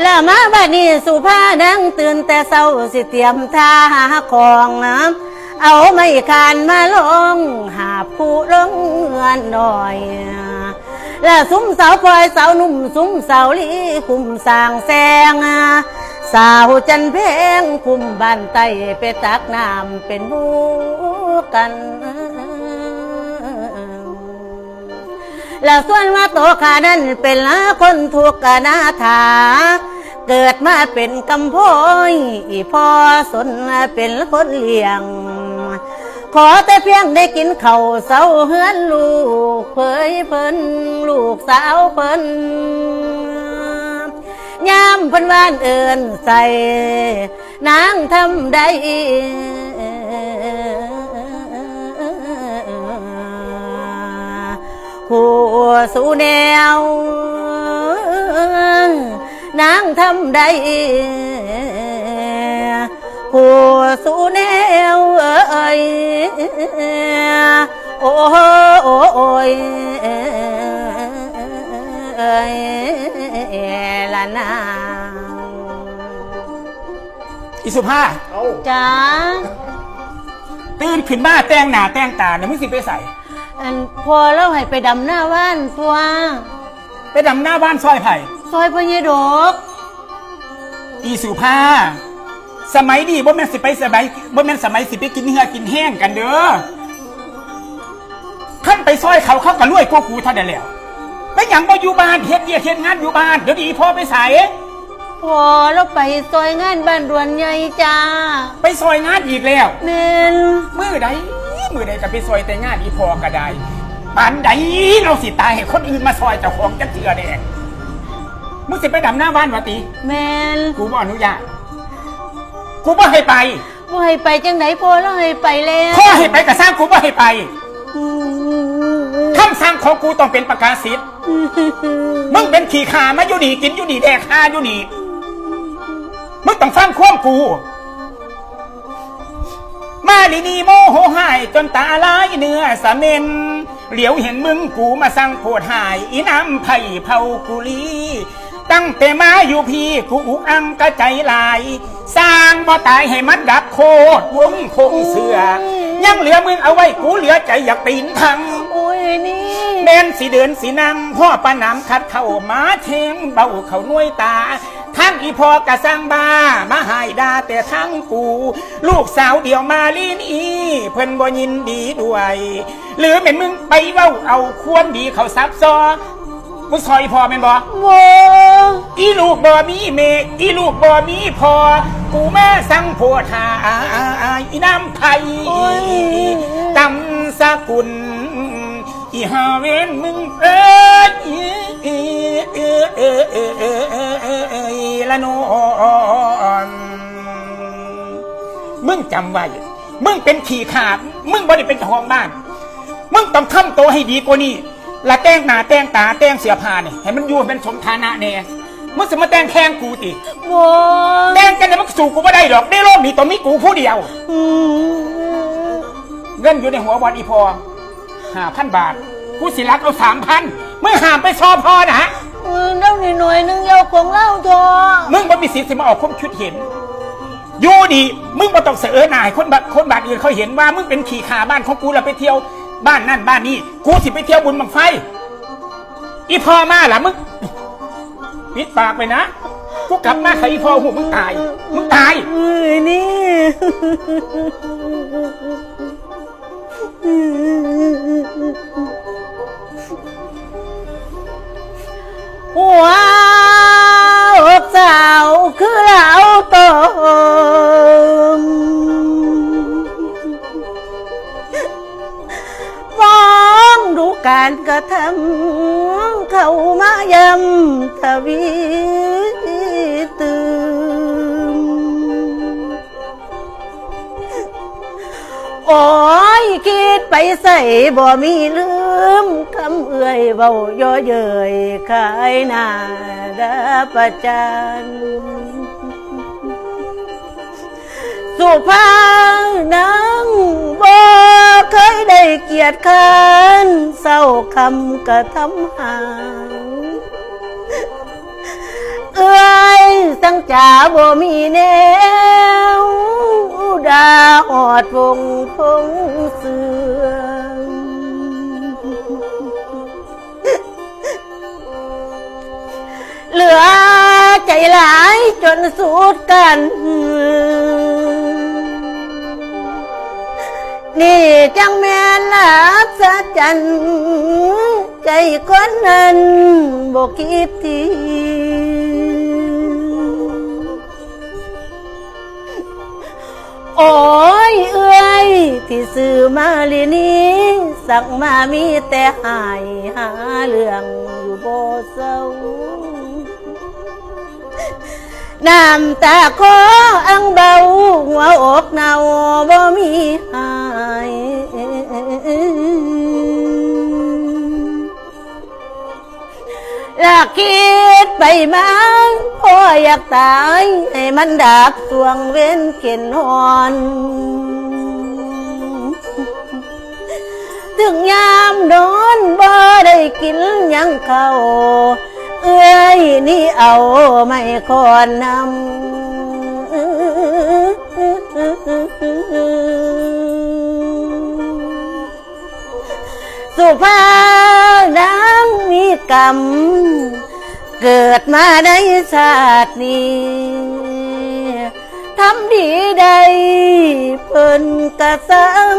แล้วมาบัดนี้สุภานังตื่นแต่เศร้าสิเตรียมท่าหาของน้ำเอาไม่คานมาลง หาผู้ลงเงินหน่อย แล้วซุ้มสาวพลอยสาหนุ่มซุ้มสาวลีคุมสางแสงสาวจันเพงคุมบ้านไตไปตักน้ำเป็นหูกัน แล้วส่วนมาโตขานั้นเป็นละคนถูกกนาถา เกิดมาเป็นกำพ้อยพ่อสนเป็นคนเลี้ยง ขอแต่เพียงได้กินเข้าเสาเฮือนลูกเผยเพิ่นลูกสาวเพิ่นยามเพิ่นวานเอินใส่นางทำได้ สู่แนวนางทำได้หัวสู่แนวเอ้ยโอ้โอ้โอ้ยเอ้ยละนางอิสุภาเอาจ้าตื่นขึ้นมาแต่งหน้าแต่งตาเนี่ยมึงสิไปใส่ อันพอเราให้ไปดำหน้าว่านตัวไปดำหน้าบ้านซอยไผ่ ซอยพญดกอีสุภาสมัยดีบ่แม่นสิไปสมัยบ่แม่นสมัยสิไปกินเนื้อกินแห้งกันเด้อขั้นไปซอยเขาเขาก็รวยกว่ากูเท่านั้นแหล้วไปหยังบ่อยู่บ้านเฮ็ดเวียกเฮ็ดงานอยู่บ้านเดี๋ยวดีพ่อไปใส่พอเราไปซอยงานบ้านดวนใหญ่จ้าไปซอยงานอีกแล้วเมนมือใด มือใดก็ไปซอยแต่งานอีพอก็ได้ปานใดเราสิตายให้คนอื่นมาซอยเจ้าของจักเทื่อแดงมึงสิไปดำหน้าบ้านวะติ แมนกูบ่อนุญาตกูบ่ให้ไปว่าให้ไปจังไหนพอเราให้ไปแล้วพ่อให้ไปก็สร้างกูบ่ให้ไปคำสั่งของกูต้องเป็นประกาศสิทธิ์มึงเป็นขี่ขามาอยู่นี่กินอยู่นี่แดกคาอยู่นี่มึงต้องฟังความกู มาลีนีโมโหหายจนตาลายเนื้อสะเมนเหลียวเห็นมึงกูมาสั่งโพดหายอีน้ำไผ่เผากุลีตั้งแต่มาอยู่พี่กูอุกอังกระใจลาย สร้างบ่ตายให้มันดับโคตรวงคงเสือ ยังเหลือมึงเอาไว้กูเหลือใจอยากปีนทังโอ้ยนี่แม่นสีเดือนสีนางพ่อปานามคัดเข้ามาเทงเบาเขาหน่วยตา ทั้งอีพอกะสร้างบ้ามาหายดาแต่ทั้งกู ลูกสาวเดียวมาลีนี่เพิ่นบ่ยินดีด้วย หรือแม่นมึงไปเว้าเอาควรดีเขาซับซอกูซอยพอแม่นบ่โมอีลูกบ่มีเมอีลูกบ่มีพอ กูแม่สั่งโพธาอีน้ำไผ่ตำสกุลอีหาเวนมึงเอ้ย ละนอนมึงจำไว้ มึงเป็นขี่ขาด มึงบ่ได้เป็นเจ้าของบ้าน มึงต้องทำตัวให้ดีกว่านี้ละแต่งหน้าแต่งตาแต่งเสื้อผ้าเนี่ยให้มันอยู่ให้เป็นสมฐานะแน่มึงจะมาแต่งแข่งกูติโมแต่งกันเนี่ยมันก็สู่กูไม่ได้หรอกในโลกนี้ต้องมีกูผู้เดียวอืมเงินอยู่ในหัวบอลอีพอห้าพันบาท กูสิรักเอาสามพันมึงห้ามไปชอบพอนะเออเล่าหน่อยๆนึงเยาของเล่าทอมึงบ่มีสิทธิ์สิมาออกความคิดเห็นอยู่ดีมึงบ่ต้องเสือหน่ายคนบัดคนบาดอื่นเขาเห็นว่ามึงเป็นขี่ขาบ้านของกูแล้วไปเที่ยวบ้านนั่นบ้านนี้กูสิไปเที่ยวบุญบังไฟ อีพ่อมาล่ะมึงปิดปากไปนะกูกลับมาใครอีพอหูมึงตายมึงตายเอ้ยนี่ ไปใส่บ่มีลืมคำเอื่อยเบาย่อเยยขายหน้าดาประจันสุภานังบ่เคยได้เกียรติคันเศร้าคำกระทำหางเอ้ยจ๋าบ่มีแนวดาหอดวงพงเสือ หลายจนสุดกัน นี่จังแม่ลับสะจัน ใจคนนั้นบอกคิดทีโอ้ยเอ้ยที่ซื้อมาลีนี้สั่งมามีแต่หายหาเรื่องอยู่บ่เศร้า น้ำตาคออังเบา หัวอกเนาบ่มีหายลากคิดไปมาพ่ออยากตาย ให้มันดับสวงเว้นเข็นหอนถึงยามนอนบ่ได้กินยังเขา เอ้ยนี่เอาไม่คอนนำสุภานังมีกรรม เกิดมาในชาตินี้ทำดีใดเพิ่นกระสัง